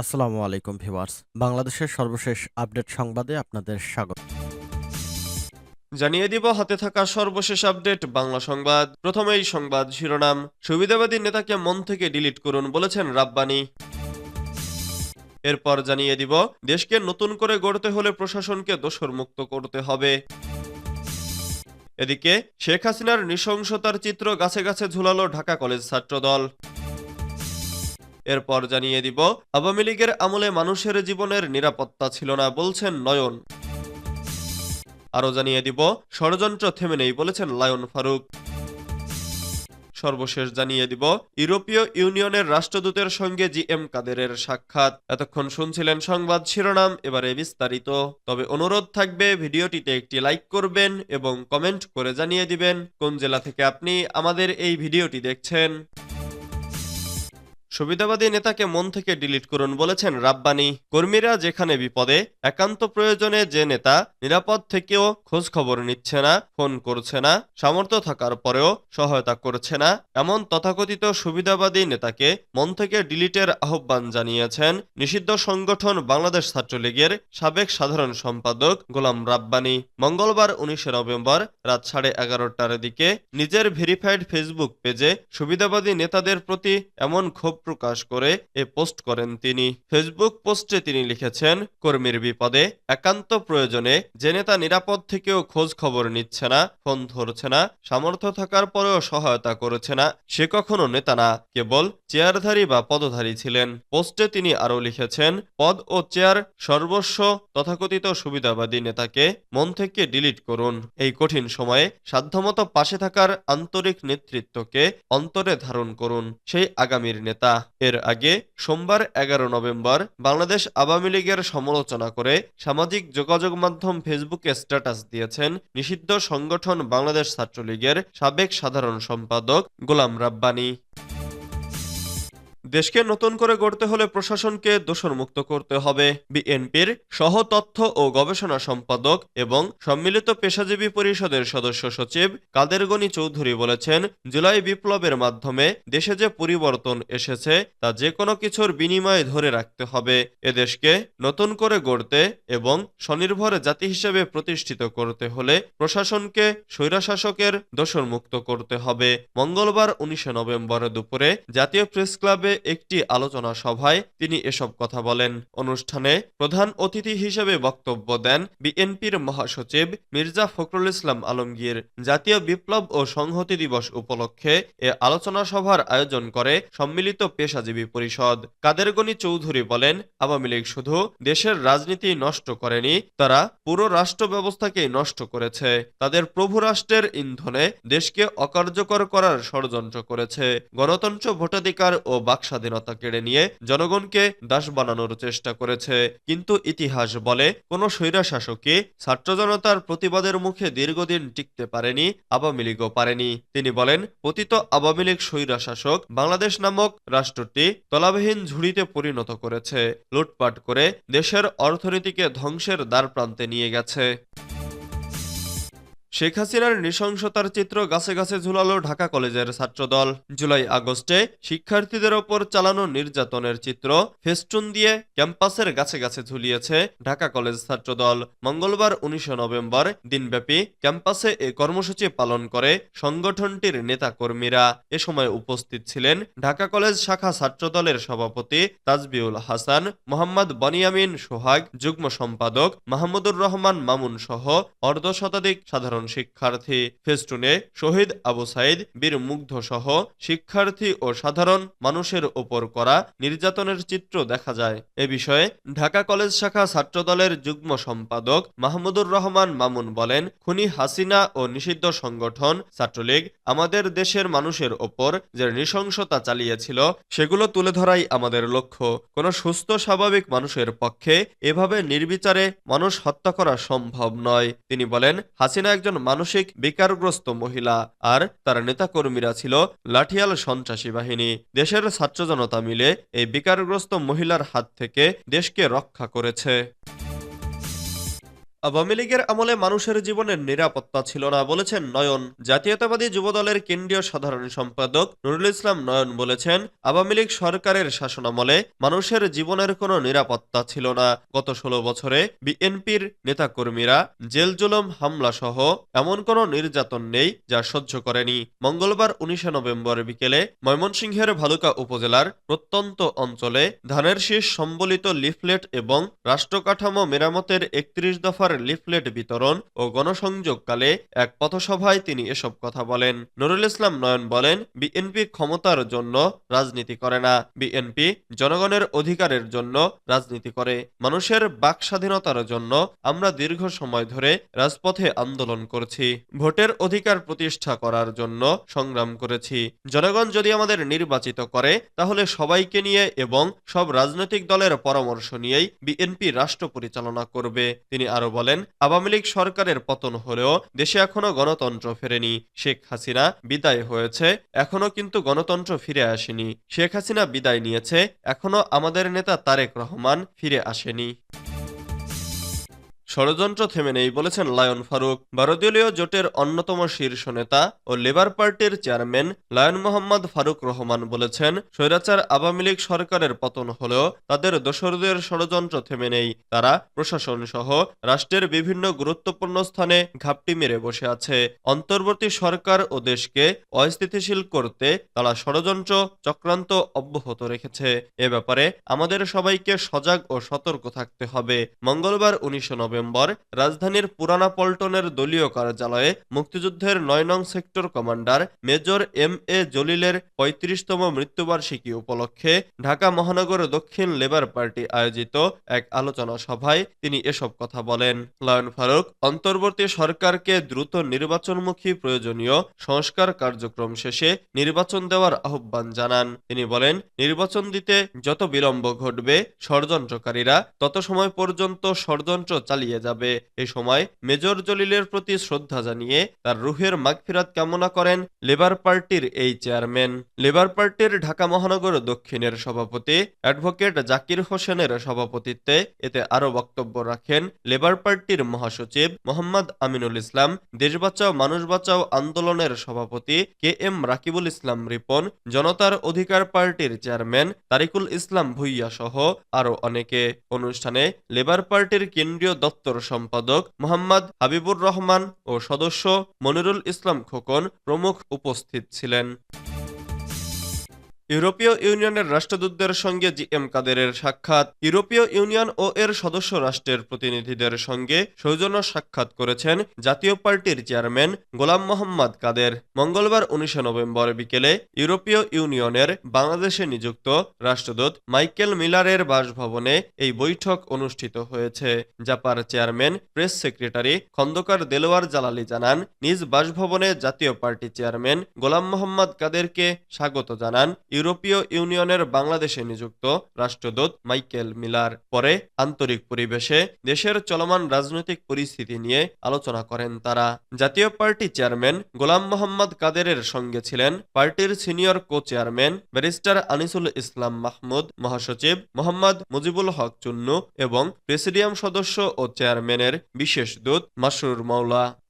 আসসালামু আলাইকুম ভিউয়ার্স। বাংলাদেশের সর্বশেষ আপডেট সংবাদে আপনাদের স্বাগত। জানিয়ে দিব, হাতে থাকা সর্বশেষ আপডেট, বাংলা সংবাদ। প্রথমেই সংবাদ শিরোনাম। সুবিধাবাদী নেতাকে মন থেকে ডিলিট করুন বলেছেন রাব্বানি। এরপর জানিয়ে দিব, দেশকে নতুন করে গড়তে হলে প্রশাসনকে দোষর মুক্ত করতে হবে। এদিকে, শেখ হাসিনার নৃশংসতার চিত্র গাছে গাছে ঝুলালো ঢাকা কলেজ ছাত্রদল। এরপর জানিয়ে দিব, আওয়ামী লীগের আমলে মানুষের জীবনের নিরাপত্তা ছিল না বলছেন নয়ন। আরও জানিয়ে দিব, ষড়যন্ত্র থেমে নেই বলেছেন লায়ন ফারুক। সর্বশেষ জানিয়ে দিব, ইউরোপীয় ইউনিয়নের রাষ্ট্রদূতের সঙ্গে জি এম কাদেরের সাক্ষাৎ। এতক্ষণ শুনছিলেন সংবাদ শিরোনাম, এবারে বিস্তারিত। তবে অনুরোধ থাকবে, ভিডিওটিতে একটি লাইক করবেন এবং কমেন্ট করে জানিয়ে দিবেন, কোন জেলা থেকে আপনি আমাদের এই ভিডিওটি দেখছেন। সুবিধাবাদী নেতাকে মন থেকে ডিলিট করুন বলেছেন রাব্বানি। কর্মীরা যেখানে বিপদে, একান্ত প্রয়োজনে যে নেতা নিরাপদ থেকেও খোঁজ খবর নিচ্ছে না, ফোন করছে না, সামর্থ্য থাকার পরেও সহায়তা করছে না, এমন তথাকথিত সুবিধাবাদী নেতাকে মন থেকে ডিলিটের আহ্বান জানিয়েছেন নিষিদ্ধ সংগঠন বাংলাদেশ ছাত্রলীগের সাবেক সাধারণ সম্পাদক গোলাম রাব্বানি। মঙ্গলবার উনিশে নভেম্বর রাত সাড়ে এগারোটার দিকে নিজের ভেরিফাইড ফেসবুক পেজে সুবিধাবাদী নেতাদের প্রতি এমন ক্ষোভ প্রকাশ করে এ পোস্ট করেন তিনি। ফেসবুক পোস্টে তিনি লিখেছেন, কর্মীর বিপদে, একান্ত প্রয়োজনে, যে নেতা নিরাপদ থেকেও খোঁজ খবর নিচ্ছে না, ফোন ধরছে না, সামর্থ্য থাকার পরেও সহায়তা করেছে না, সে কখনো নেতা না, কেবল চেয়ারধারী বা পদধারী ছিলেন। পোস্টে তিনি আরও লিখেছেন, পদ ও চেয়ার সর্বস্ব তথাকথিত সুবিধাবাদী নেতাকে মন থেকে ডিলিট করুন। এই কঠিন সময়ে সাধ্যমতো পাশে থাকার আন্তরিক নেতৃত্বকে অন্তরে ধারণ করুন। সেই আগামীর নেতা এর আগে সোমবার এগারো নভেম্বর বাংলাদেশ আওয়ামী লীগের সমালোচনা করে সামাজিক যোগাযোগ মাধ্যম ফেসবুকে স্ট্যাটাস দিয়েছেন নিষিদ্ধ সংগঠন বাংলাদেশ ছাত্রলীগের সাবেক সাধারণ সম্পাদক গোলাম রাব্বানি। দেশকে নতুন করে গড়তে হলে প্রশাসনকে দোষর মুক্ত করতে হবে। বিএনপির সহ তথ্য ও গবেষণা সম্পাদক এবং সম্মিলিত পেশাজীবী পরিষদের সদস্য সচিব কাদের গনি চৌধুরী বলেছেন, জুলাই বিপ্লবের মাধ্যমে দেশে যে পরিবর্তন এসেছে, তা যে কোনো কিছুর বিনিময়ে ধরে রাখতে হবে। এদেশকে নতুন করে গড়তে এবং স্বনির্ভর জাতি হিসেবে প্রতিষ্ঠিত করতে হলে প্রশাসনকে স্বৈরাশাসকের দোষণমুক্ত করতে হবে। মঙ্গলবার উনিশে নভেম্বর দুপুরে জাতীয় প্রেস ক্লাবে একটি আলোচনা সভায় তিনি এসব কথা বলেন। অনুষ্ঠানে প্রধান অতিথি হিসেবে বক্তব্য দেন বিএনপির মহাসচিব মির্জা ফখরুল ইসলাম আলমগীর। জাতীয় বিপ্লব ও সংহতি দিবস উপলক্ষে এ আলোচনা সভার আয়োজন করে সম্মিলিত পেশাজীবী পরিষদ। কাদেরগনি চৌধুরী বলেন, আওয়ামী লীগ শুধু দেশের রাজনীতি নষ্ট করেনি, তারা পুরো রাষ্ট্র ব্যবস্থাকেই নষ্ট করেছে। তাদের প্রভু রাষ্ট্রের ইন্ধনে দেশকে অকার্যকর করার ষড়যন্ত্র করেছে। গণতন্ত্র ভোটাধিকার ও বাক স্বাধীনতা কেড়ে নিয়ে জনগণকে দাস বানানোর চেষ্টা করেছে। কিন্তু ইতিহাস বলে, কোনো স্বৈরা শাসকই ছাত্র জনতার প্রতিবাদের মুখে দীর্ঘদিন টিকতে পারেনি, আওয়ামী লীগও পারেনি। তিনি বলেন, পতিত আওয়ামী লীগ স্বৈরা শাসক বাংলাদেশ নামক রাষ্ট্রটি তলাবিহীন ঝুড়িতে পরিণত করেছে। লুটপাট করে দেশের অর্থনীতিকে ধ্বংসের দ্বার প্রান্তে নিয়ে গেছে। শেখ হাসিনার নৃশংসতার চিত্র গাছে গাছে ঝুলালো ঢাকা কলেজের ছাত্রদল। জুলাই আগস্টে শিক্ষার্থীদের ওপর চালানো নির্যাতনের চিত্র ফেস্টুন দিয়ে ক্যাম্পাসের গাছে গাছে ঝুলিয়েছে ঢাকা কলেজ ছাত্রদল। মঙ্গলবার উনিশে নভেম্বর দিনব্যাপী ক্যাম্পাসে এ কর্মসূচি পালন করে সংগঠনটির নেতাকর্মীরা। এ সময় উপস্থিত ছিলেন ঢাকা কলেজ শাখা ছাত্রদলের সভাপতি তাজবিউল হাসান, মোহাম্মদ বনিয়ামিন সোহাগ, যুগ্ম সম্পাদক মাহমুদুর রহমান মামুন সহ অর্ধশতাধিক সাধারণ শিক্ষার্থী ফেস্টুনে শহীদ আবু সাইদ, বীর মুগ্ধ সহ শিক্ষার্থী ও সাধারণ মানুষের ওপর করা নির্যাতনের চিত্র দেখা যায়। এ বিষয়ে ঢাকা কলেজ শাখা ছাত্রদলের যুগ্ম সম্পাদক মাহমুদুর রহমান মামুন বলেন, খুনি হাসিনা ও নিষিদ্ধ সংগঠন ছাত্রলীগ আমাদের দেশের মানুষের ওপর যে নৃশংসতা চালিয়েছিল, সেগুলো তুলে ধরাই আমাদের লক্ষ্য। কোনো সুস্থ, স্বাভাবিক মানুষের পক্ষে এভাবে নির্বিচারে মানুষ হত্যা করা সম্ভব নয়। তিনি বলেন, হাসিনা একজন মানসিক বেকারগ্রস্ত মহিলা আর তার নেতাকর্মীরা ছিল লাঠিয়াল সন্ত্রাসী বাহিনী। দেশের ছাত্র জনতা মিলে এই বেকারগ্রস্ত মহিলার হাত থেকে দেশকে রক্ষা করেছে। আওয়ামী লীগের আমলে মানুষের জীবনের নিরাপত্তা ছিল না বলেছেন নয়ন। জাতীয়তাবাদী যুবদলের কেন্দ্রীয় সাধারণ সম্পাদক নুরুল ইসলাম নয়ন বলেছেন, আওয়ামী লীগ সরকারের শাসনামলে মানুষের জীবনের কোনো নিরাপত্তা ছিল না। গত ষোলো বছরে বিএনপির নেতাকর্মীরা জেল জুলম হামলা সহ এমন কোনো নির্যাতন নেই যা সহ্য করেনি। মঙ্গলবার উনিশে নভেম্বর বিকেলে ময়মনসিংহের ভালুকা উপজেলার প্রত্যন্ত অঞ্চলে ধানের শীষ সম্বলিত লিফলেট এবং রাষ্ট্রকাঠামো মেরামতের একত্রিশ দফার লিফলেট বিতরণ ও গণসংযোগকালে এক পথসভায় তিনি এসব কথা বলেন। নুরুল ইসলাম নয়ন বলেন, বিএনপি ক্ষমতার জন্য রাজনীতি করে না, বিএনপি জনগণের অধিকারের জন্য রাজনীতি করে। মানুষের বাক স্বাধীনতার জন্য আমরা দীর্ঘ সময় ধরে রাজপথে আন্দোলন করছি, ভোটের অধিকার প্রতিষ্ঠা করার জন্য সংগ্রাম করেছি। জনগণ যদি আমাদের নির্বাচিত করে, তাহলে সবাইকে নিয়ে এবং সব রাজনৈতিক দলের পরামর্শ নিয়েই বিএনপি রাষ্ট্র পরিচালনা করবে, তিনি আরও বলেন। আওয়ামী লীগ সরকারের পতন হলেও দেশে এখনও গণতন্ত্র ফেরেনি। শেখ হাসিনা বিদায় হয়েছে, এখনও কিন্তু গণতন্ত্র ফিরে আসেনি। শেখ হাসিনা বিদায় নিয়েছে, এখনও আমাদের নেতা তারেক রহমান ফিরে আসেনি। ষড়যন্ত্র থেমে নেই বলেছেন লায়ন ফারুক। ভারতীয় জোটের অন্যতম শীর্ষ নেতা ও লেবার পার্টির চেয়ারম্যান লায়ন মোহাম্মদ ফারুক রহমান বলেছেন, স্বৈরাচার আওয়ামী লীগ সরকারের পতন হলেও তাদের দোসরদের ষড়যন্ত্র থেমে নেই। তারা প্রশাসন সহ রাষ্ট্রের বিভিন্ন গুরুত্বপূর্ণ স্থানে ঘাপটি মেরে বসে আছে। অন্তর্বর্তী সরকার ও দেশকে অস্থিতিশীল করতে তারা ষড়যন্ত্র চক্রান্ত অব্যাহত রেখেছে। এ ব্যাপারে আমাদের সবাইকে সজাগ ও সতর্ক থাকতে হবে। মঙ্গলবার উনিশে নভেম্বর রাজধানীর পুরানা পল্টনের দলীয় কার্যালয়ে মুক্তিযুদ্ধের নয় নং sector commander major M A জলিলের পঁয়ত্রিশতম মৃত্যুবার্ষিকী উপলক্ষে ঢাকা মহানগর দক্ষিণ লেবার পার্টি আয়োজিত এক আলোচনা সভায় তিনি এসব কথা বলেন। লায়ন ফারুক, অন্তর্বর্তী সরকারকে দ্রুত নির্বাচনমুখী প্রয়োজনীয় সংস্কার কার্যক্রম শেষে নির্বাচন দেওয়ার আহ্বান জানান। তিনি বলেন, নির্বাচন দিতে যত বিলম্ব ঘটবে, ষড়যন্ত্রকারীরা তত সময় পর্যন্ত ষড়যন্ত্র চালিয়ে যাবে। এ সময় মেজর জলিলের প্রতি শ্রদ্ধা জানিয়ে তার রুহের মাগফিরাত কামনা করেন লেবার পার্টির এই চেয়ারম্যান। লেবার পার্টির ঢাকা মহানগর দক্ষিণের সভাপতি অ্যাডভোকেট জাকির হোসেনের সভাপতিত্বে এতে আরও বক্তব্য রাখেন লেবার পার্টির মহাসচিব মোহাম্মদ আমিনুল ইসলাম, দেশ বাঁচাও, মানুষ বাঁচাও আন্দোলনের সভাপতি কে এম রাকিবুল ইসলাম রিপন, জনতার অধিকার পার্টির চেয়ারম্যান তারিকুল ইসলাম ভুইয়া সহ আরও অনেকে। অনুষ্ঠানে লেবার পার্টির কেন্দ্রীয় দপ্তর সম্পাদক মোহাম্মদ হাবিবুর রহমান ও সদস্য মনিরুল ইসলাম খোকন প্রমুখ উপস্থিত ছিলেন। ইউরোপীয় ইউনিয়নের রাষ্ট্রদূতদের সঙ্গে জি এম কাদেরের সাক্ষাৎ। ইউরোপীয় ইউনিয়ন ও এর সদস্য রাষ্ট্রের প্রতিনিধিদের সঙ্গে সৌজন্য সাক্ষাৎ করেছেন জাতীয় পার্টির চেয়ারম্যান গোলাম মোহাম্মদ কাদের। মঙ্গলবার উনিশে নভেম্বর বিকেলে ইউরোপীয় ইউনিয়নের বাংলাদেশে নিযুক্ত রাষ্ট্রদূত মাইকেল মিলারের বাসভবনে এই বৈঠক অনুষ্ঠিত হয়েছে। জাপার chairman, press secretary Khandaker Delwar Jalali জানান, নিজ বাসভবনে জাতীয় পার্টি চেয়ারম্যান গোলাম মোহাম্মদ কাদেরকে স্বাগত জানান। ইউরোপীয় ইউনিয়নের বাংলাদেশে নিযুক্ত রাষ্ট্রদূত মাইকেল মিলার পরে আন্তরিক পরিবেশে দেশের চলমান রাজনৈতিক পরিস্থিতি নিয়ে আলোচনা করেন তারা। জাতীয় পার্টি চেয়ারম্যান গোলাম মোহাম্মদ কাদেরের সঙ্গে ছিলেন পার্টির senior co chairman barrister Anisul Islam Mahmud, মহাসচিব মোহাম্মদ মুজিবুল হক চুন্নু এবং প্রেসিডিয়াম সদস্য ও চেয়ারম্যানের বিশেষ দূত মাসরুর মাওলা।